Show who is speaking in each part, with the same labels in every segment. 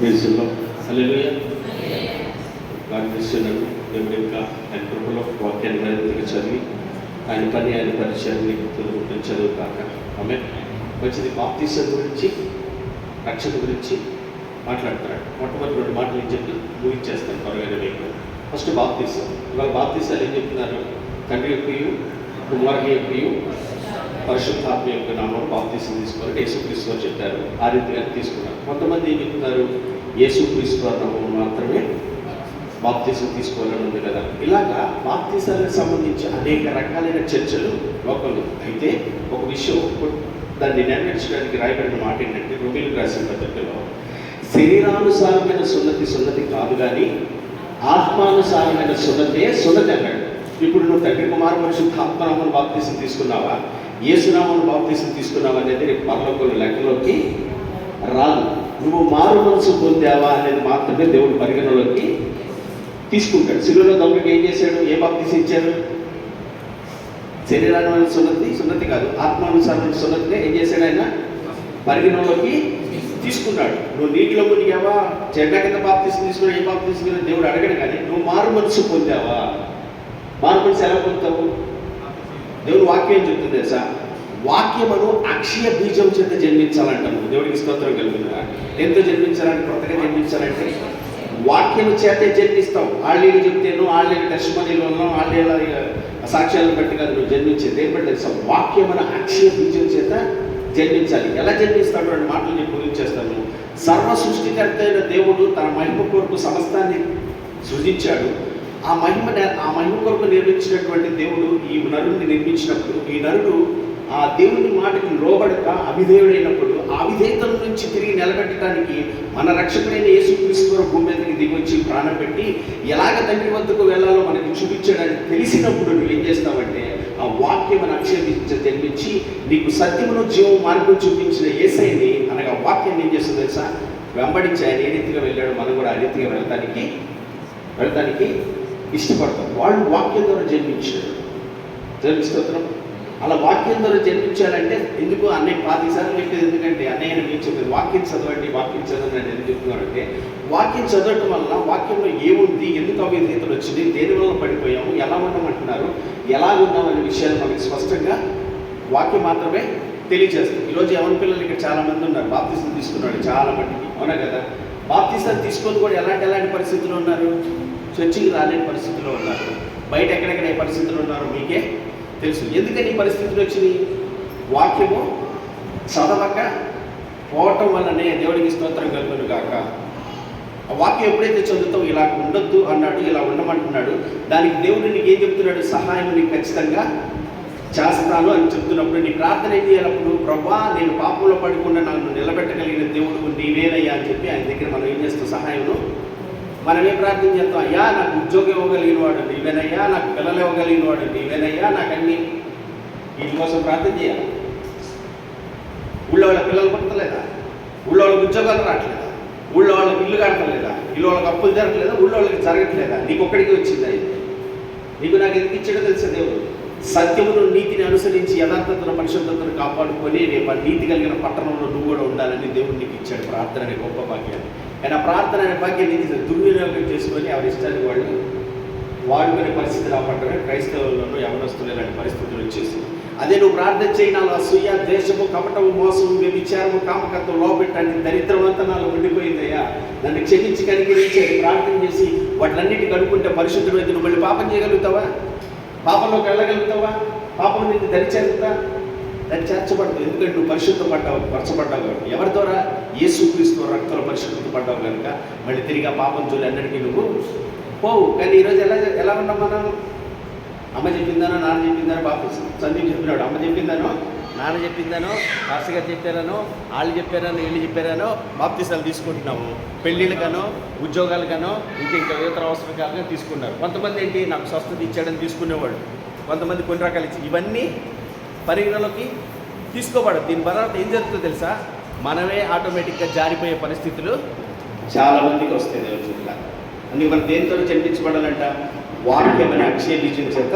Speaker 1: హల్లెలూయ ప్రార్థిస్తున్నాను దేవుడు ఇంకా ఆయన కృపలో వాక్యాన్ని మరింతగా చదివి ఆయన పని ఆయన పరిచయాన్ని చదువు కాక ఆమె మంచిది బాప్తీసం గురించి రక్షణ గురించి మాట్లాడతాడు మొట్టమొదటి రెండు మాటలు ఏం చెప్పి ముగించేస్తాను త్వరగా మీకు. ఫస్ట్ బాప్తీసం. ఇవాళ బాప్తీసాలు ఏం చెప్తున్నారు? తండ్రి యొక్కయు కుమారుని యొక్కయు పరిశుద్ధాత్మ యొక్క నామం బాప్తీసం తీసుకోవాలంటే యేసుక్రీస్తు వారు చెప్పారు. ఆ రీతిగా తీసుకున్నారు. కొంతమంది ఏం చెప్తున్నారు? యేసుక్రీస్తు వారి నామం మాత్రమే బాప్తీసం తీసుకోవాలని ఉంది కదా. ఇలాగా బాప్తీసాలకు సంబంధించి అనేక రకాలైన చర్చలు లోకలు. అయితే ఒక విషయం దాన్ని నెరవేర్చడానికి రాయబడిన మాట ఏంటంటే రొమిలకు రాసిన పద్ధతిలో శరీరానుసారమైన సున్నతి సున్నతి కాదు కానీ ఆత్మానుసారమైన సున్నతే సున్నతి అన్నాడు. ఇప్పుడు నువ్వు తండ్రి కుమార పరిశుద్ధాత్మనామను బాప్తీసం తీసుకున్నావా? ఏసునామను బాప్తీసం తీసుకున్నావా అనేది రేపు పర్లోకంలో లెక్కలోకి రాదు. నువ్వు మారు మనసు పొందావా అనేది మాత్రమే దేవుడు పరిగణలోకి తీసుకుంటాడు. శిలువలో దొంగకి ఏం చేశాడు? ఏ బాప్తీసం ఇచ్చాడు? శరీరాన్ని సున్నతి? సున్నతి కాదు. ఆత్మానుసారమైన సున్నతినే ఏం చేశాడు ఆయన? పరిగణలోకి తీసుకున్నాడు. నువ్వు నీటిలో మునిగావా? చెడ్డ కింద బాప్తీసం తీసుకున్నా ఏ బాప్తీసం దేవుడు అడగడు కానీ నువ్వు మారు మనసు పొందావా? మారు మనసు ఎలా పొందుతావు? దేవుడు వాక్యం చెప్తుంది సార్ వాక్యమును అక్షయ బీజం చేత జన్మించాలంటాను దేవుడికి స్తోత్రం కలుగుతుందా? ఎంత జన్మించాలంటే కొత్తగా జన్మించాలంటే? వాక్యము చేతే జన్మిస్తాం ఆళ్ళేళ్ళు చెప్తేను ఆళ్ళేళ్ళు దర్శమణిలో ఉన్నాం ఆళ్ళేళ్ళ సాక్ష్యాలను బట్టి కాదు నువ్వు జన్మించేది. దేని బట్టి తెలుసా వాక్యమున అక్షయ బీజం చేత జన్మించాలి. ఎలా జన్మిస్తాడు అని మాటలు నేను గురించేస్తాను సర్వ సృష్టికర్త అయిన దేవుడు తన మహిమ కొరకు సమస్తాన్ని సృజించాడు. ఆ మహిమ ఆ మహిమ కొరకు నిర్మించినటువంటి దేవుడు ఈ నరుడిని నిర్మించినప్పుడు ఈ నరుడు ఆ దేవుని మాటకి లోబడక అవిధేయుడైనప్పుడు ఆ విధేయతల నుంచి తిరిగి నిలబెట్టడానికి మన రక్షకుడైన యేసుక్రీస్తు భూమి మీదకి దిగొచ్చి ప్రాణం పెట్టి ఎలాగ తండ్రి వద్దకు వెళ్ళాలో మనకి చూపించడానికి తెలిసినప్పుడు నువ్వు ఏం చేస్తావంటే ఆ వాక్యం అక్షేపించ జన్మించి నీకు సత్యమును జీవం మార్గం చూపించిన ఏసైని అనగా వాక్యం ఏం చేస్తుంది తెలుసా? వెంబడించి ఆయన ఏ రీతిగా వెళ్ళాడో మనం కూడా ఆ రీతిగా వెళ్ళటానికి వెళ్ళటానికి ఇష్టపడతాం. వాళ్ళు వాక్యం ద్వారా జన్మించారు. జన్మిస్తున్నాం అలా వాక్యం ద్వారా జన్మించాలంటే ఎందుకు అన్నయ్య పాతిసార్లు చెప్పేది ఎందుకంటే అన్నయ్య మీకు చెప్పేది వాక్యం చదవండి వాక్యం చదవండి అని ఎందుకు చెప్తున్నాడంటే వాక్యం చదవటం వల్ల వాక్యంలో ఏముంది ఎందుకు అవిధేతలు వచ్చింది దేని వల్ల పడిపోయాము ఎలా ఉండమంటున్నారు ఎలా ఉన్నాం అనే విషయాలు మనకి స్పష్టంగా వాక్యం మాత్రమే తెలియజేస్తుంది. ఈరోజు ఎవరి పిల్లలు ఇక్కడ చాలామంది ఉన్నారు బాప్తిసం తీసుకున్నాడు చాలా మందికి అవునా కదా? బాప్తీసాలు తీసుకొని కూడా ఎలాంటి ఎలాంటి పరిస్థితులు ఉన్నారు? చర్చికి రాలేని పరిస్థితుల్లో ఉన్నారు. బయట ఎక్కడెక్కడ ఏ పరిస్థితులు ఉన్నారో? మీకే తెలుసు. ఎందుకని పరిస్థితులు వచ్చినాయి వాక్యము చదవక పోవటం వల్లనే దేవుడికి స్తోత్రం కలుగును గాక. ఆ వాక్యం ఎప్పుడైతే చదువుతావు ఇలా ఉండొద్దు అన్నాడు ఇలా ఉండమంటున్నాడు. దానికి దేవుడు నీకు ఏం చెప్తున్నాడు? సహాయం నీకు ఖచ్చితంగా చేస్తాను అని చెప్తున్నప్పుడు నీ ప్రార్థన ఏం చేయాలప్పుడు ప్రభా నేను పాపంలో పడుకుండా నన్ను నిలబెట్టగలిగిన దేవుడు నీవేనయ్యా అని చెప్పి ఆయన దగ్గర మనం ఏం చేస్తాం? సహాయంలో మనం ఏం ప్రార్థన చేస్తాం? అయ్యా నాకు ఉద్యోగం ఇవ్వగలిగిన వాడు నీవేనయ్యా నాకు పిల్లలు ఇవ్వగలిగిన వాడు నీవేనయ్యా నాకు అన్ని వీటి కోసం ప్రార్థన చేయాలి. ఊళ్ళో వాళ్ళ పిల్లలు పుట్టలేదా? ఊళ్ళో వాళ్ళకి ఉద్యోగాలు రావట్లేదా? ఊళ్ళో వాళ్ళకి ఇల్లు కట్టలేదా? ఇల్లు వాళ్ళకి అప్పులు జరగట్లేదా? ఊళ్ళో వాళ్ళకి జరగట్లేదా? నీకు ఒక్కడికి వచ్చిందా అయితే నీకు నాకు ఎందుకు ఇచ్చాడో తెలుసా దేవుడు? సత్యమును నీతిని అనుసరించి యథార్థతను పరిశుద్ధతను కాపాడుకొని రేపు నీతి కలిగిన పట్టణంలో నువ్వు కూడా ఉండాలని దేవుడు నీకు ఇచ్చాడు. ప్రార్థన అనే గొప్ప భాగ్యాన్ని కానీ ఆ ప్రార్థన అనే భాగ్యాన్ని దుర్వినియోగం చేసుకొని ఎవరి ఇష్టానికి వాళ్ళు వాడుకునే పరిస్థితి రాబట్టమే క్రైస్తవులను యవనస్తులు ఇలాంటి పరిస్థితులు వచ్చేసి. అదే నువ్వు ప్రార్థన చేయి నాలో అసూయ ద్వేషము కపటము మోసము వ్యభిచారము కామకత్వం లోపెట్టండి దరిద్రమంతా నాలో ఉండిపోయిందయ్యా. నన్ను క్షమించి కనికరించి ప్రార్థన చేసి వాటిలన్నిటి కనుక్కుంటే పరిశుద్ధుడు అయితే నువ్వు మళ్ళీ పాపం చేయగలుగుతావా? పాపంలోకి వెళ్ళగలుగుతావా? పాపం నీకు దరిచేరుతా? దాన్ని చేర్చబడదు. ఎందుకంటే నువ్వు పరిశుద్ధ పడ్డావు పరచబడ్డావు కాబట్టి. ఎవరి ద్వారా? యేసుక్రీస్తు రక్తంలో పరిశుద్ధత పడ్డావు కనుక మళ్ళీ తిరిగి ఆ పాపం చూలి అన్నిటికీ నువ్వు పోవు. కానీ ఈరోజు ఎలా ఎలా ఉన్నాం మనం? అమ్మ చెప్పిందానో నాన్న చెప్పిందానో బాబు సందీప్ చెప్పినాడు. అమ్మ చెప్పిందానో నాన్న చెప్పిందానో మాస్టర్ చెప్పారనో వాళ్ళు చెప్పారనో వీళ్ళు చెప్పారనో బాప్తిసాలు తీసుకుంటున్నాము. పెళ్ళిళ్ళకనో ఉద్యోగాలకనో ఇంకా ఇంకా ఇతర అవసరకాలుగా తీసుకున్నారు. కొంతమంది ఏంటి? నాకు స్వస్థత ఇచ్చాడని తీసుకునేవాళ్ళు. కొంతమంది కొన్ని రకాలు ఇచ్చి ఇవన్నీ పరిగణలోకి తీసుకోబడదు. దీని తర్వాత ఏం జరుగుతుందో తెలుసా? మనమే ఆటోమేటిక్గా జారిపోయే పరిస్థితులు చాలా మందికి వస్తాయి దేవుని చుట్టూ అందుకే మనం దేనితో జన్మించబడాలంట? వాక్యమైన అనే అక్షయ బీజం చేత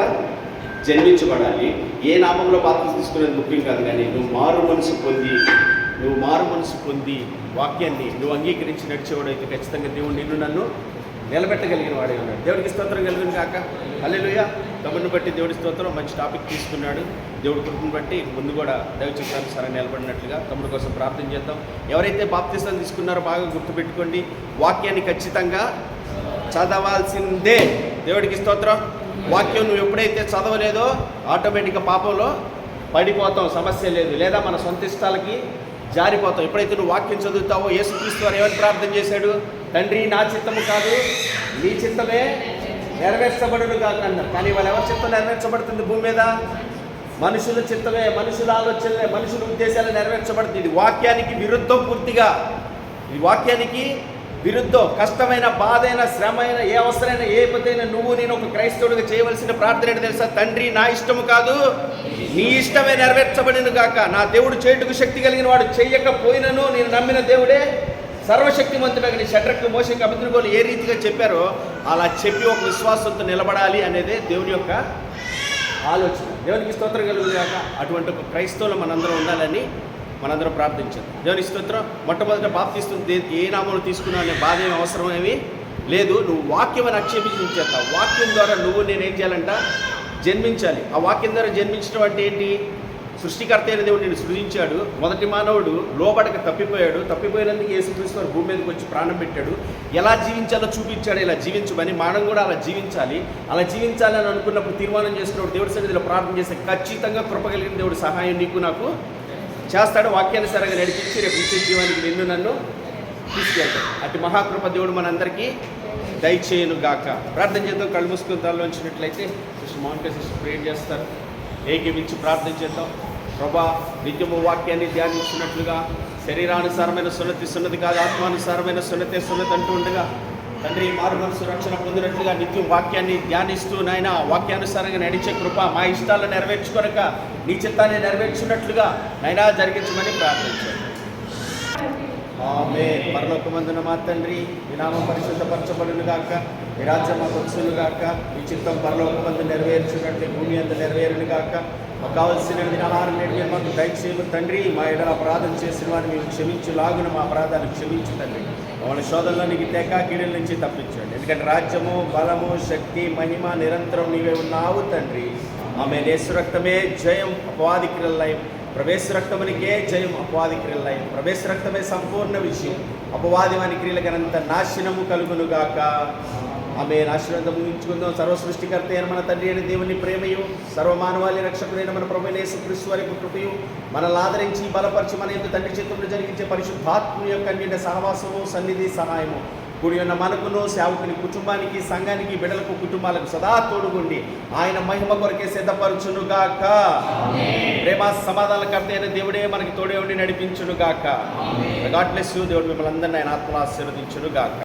Speaker 1: జన్మించబడాలి. ఏ నామంలో పాత్ర తీసుకునేది ముఖ్యం కాదు కానీ నువ్వు మారు మనసు పొంది నువ్వు మారు మనసు పొంది వాక్యాన్ని నువ్వు అంగీకరించి నడిచేవాడైతే ఖచ్చితంగా దేవుడు నిన్ను నన్ను నిలబెట్టగలిగిన వాడే ఉన్నాడు. దేవుడికి స్తోత్రం కలిగిన కాక అల్లెలుయ్యా తమ్ముడిని బట్టి దేవుడి స్తోత్రం మంచి టాపిక్ తీసుకున్నాడు. దేవుడి కృపను బట్టి ముందు కూడా దైవచిత్రానికి సరే నిలబడినట్లుగా తమ్ముడి కోసం ప్రార్థన చేద్దాం. ఎవరైతే బాప్తిస్తాన్ని తీసుకున్నారో బాగా గుర్తుపెట్టుకోండి. వాక్యాన్ని ఖచ్చితంగా చదవాల్సిందే. దేవుడికి స్తోత్రం. వాక్యం నువ్వు ఎప్పుడైతే చదవలేదో ఆటోమేటిక్గా పాపంలో పడిపోతాం. సమస్య లేదు. లేదా మన సొంత ఇష్టాలకి జారిపోతాం. ఎప్పుడైతే నువ్వు వాక్యం చదువుతావో యేసుక్రీస్తు వారు ఏమని ప్రార్థన చేశాడు? తండ్రి నా చిత్తము కాదు నీ చిత్తమే నెరవేర్చబడును కాక అన్నారు కానీ వాళ్ళు ఎవరి చిత్తం నెరవేర్చబడుతుంది భూమి మీద? మనుషుల చిత్తమే మనుషుల ఆలోచనలే మనుషుల ఉద్దేశాలు నెరవేర్చబడుతుంది. ఇది వాక్యానికి విరుద్ధం పూర్తిగా. ఈ వాక్యానికి విరుద్ధం. కష్టమైన బాధైన శ్రమైన ఏ అవసరమైన ఏ పదైనా నువ్వు నేను ఒక క్రైస్తవుడిగా చేయవలసిన ప్రార్థన ఏంటి తెలుసా? తండ్రి నా ఇష్టము కాదు. నీ ఇష్టమే నెరవేర్చబడిను కాక నా దేవుడు చేయుటకు శక్తి కలిగిన వాడు చెయ్యకపోయినను నేను నమ్మిన దేవుడే. సర్వశక్తిమంతుడని షడ్రకు మోసకి అభిద్రుగోలు ఏ రీతిగా చెప్పారో అలా చెప్పి ఒక విశ్వాసంతో నిలబడాలి అనేదే దేవుని యొక్క ఆలోచన. దేవునికి స్తోత్రం కలుగుగాక అటువంటి ఒక క్రైస్తవులు మనందరం ఉండాలని మనందరం ప్రార్థించారు దేవుని స్తోత్రం. మొట్టమొదట బాప్తిస్తుంది ఏ నామం తీసుకున్నా అనే బాధ ఏమి అవసరం ఏమి లేదు. నువ్వు వాక్యం అని ఆక్షేపించేస్తావు వాక్యం ద్వారా నువ్వు నేనేం చేయాలంట? జన్మించాలి. ఆ వాక్యం ద్వారా జన్మించడం అంటే ఏంటి? సృష్టికర్త అయిన దేవుడు నేను సృజించాడు. మొదటి మానవుడు లోబడక తప్పిపోయాడు. తప్పిపోయినందుకు యేసుక్రీస్తు వారు భూమి మీదకి వచ్చి ప్రాణం పెట్టాడు. ఎలా జీవించాలో చూపించాడు. ఇలా జీవించమని మనం కూడా అలా జీవించాలి. అలా జీవించాలి అని అనుకున్నప్పుడు తీర్మానం చేసుకున్నప్పుడు దేవుడి సన్నిధిలో ప్రార్థన చేస్తే ఖచ్చితంగా కృప కలిగిన సహాయం నీకు నాకు చేస్తాడు. వాక్యానుసారంగా నడిపించి రేపు నిత్య జీవానికి నిన్ను నన్ను తీసుకెళ్తాడు. అటు మహాకృప దేవుడు మనందరికీ దయచేయను గాక. ప్రార్థన చేద్దాం. కళ్ళు మూసుకుని తరలించినట్లయితే సిస్టర్ మౌంటే సిస్టర్ ప్రేర్ చేస్తారు. ఏకమించి ప్రార్థన చేద్దాం. ప్రభా నిత్యము వాక్యాన్ని ధ్యానించినట్లుగా శరీరానుసారమైన సున్నతి సున్నతి కాదు ఆత్మానుసారమైన సున్నతే సున్నతి అంటూ ఉండగా తండ్రి మారు మనసు రక్షణ పొందినట్లుగా నిత్యం వాక్యాన్ని ధ్యానిస్తూ నాయన వాక్యానుసారంగా నడిచే కృప మా ఇష్టాలను నెరవేర్చుకొనక నీ చిత్తాన్ని నెరవేర్చున్నట్లుగా నైనా జరిగించమని ప్రార్థించాను పరలోకమందున మా తండ్రి వినామం పరిశుద్ధపరచబడును గాక మీ రాజ్యం మాకు వచ్చును గాక మీ చిత్తం పరలోకమందు నెరవేర్చున్నట్టు భూమి అంత నెరవేరును గాక మాకు కావలసిన ఆహారం నేర్పి మాకు దయచేయము తండ్రి మా ఎడల అపరాధం చేసిన వారిని మేము క్షమించు లాగున మా అపరాధాన్ని క్షమించు తండ్రి. మమ్మల్ని శోధనలోనికి తెక కీడుల నుంచి తప్పించండి. ఎందుకంటే రాజ్యము బలము శక్తి మహిమ నిరంతరం నీవే ఉన్నావు తండ్రి. ఆమె రక్తమే జయం అపవాది క్రియలయం ప్రవేశ రక్తమునికే జయం అపవాది క్రియలయం ప్రవేశ రక్తమే సంపూర్ణ విషయం అపవాది వాని క్రియలకనంత నాశనము కలుగునుగాక. ఆమె నాశనంతో ముగించుకుందాం. సర్వ సృష్టికర్త అయిన మన తండ్రి అయిన దేవుని ప్రేమయు సర్వమానవాళి రక్షకుడైన మన ప్రభు క్రిస్తు వారి కృపయు మనల్ని ఆదరించి బలపరిచి మన యొక్క తండ్రి చిత్రంలో జరిగించే పరిశుద్ధాత్మ యొక్క అన్నింటి సహవాసము సన్నిధి సహాయము. కూడి ఉన్న మనకును సేవకుని కుటుంబానికి సంఘానికి బిడలకు కుటుంబాలకు సదా తోడుగుండి. ఆయన మహిమ కొరకే సిద్ధపరచునుగాక. ప్రేమ సమాధానకర్త అయిన దేవుడే మనకి తోడే ఉండి నడిపించునుగాక. గాడ్ బ్లెస్ యూ దేవుడు మిమ్మల్ని అందరినీ ఆయన ఆత్మ ఆశీర్వదించునుగాక.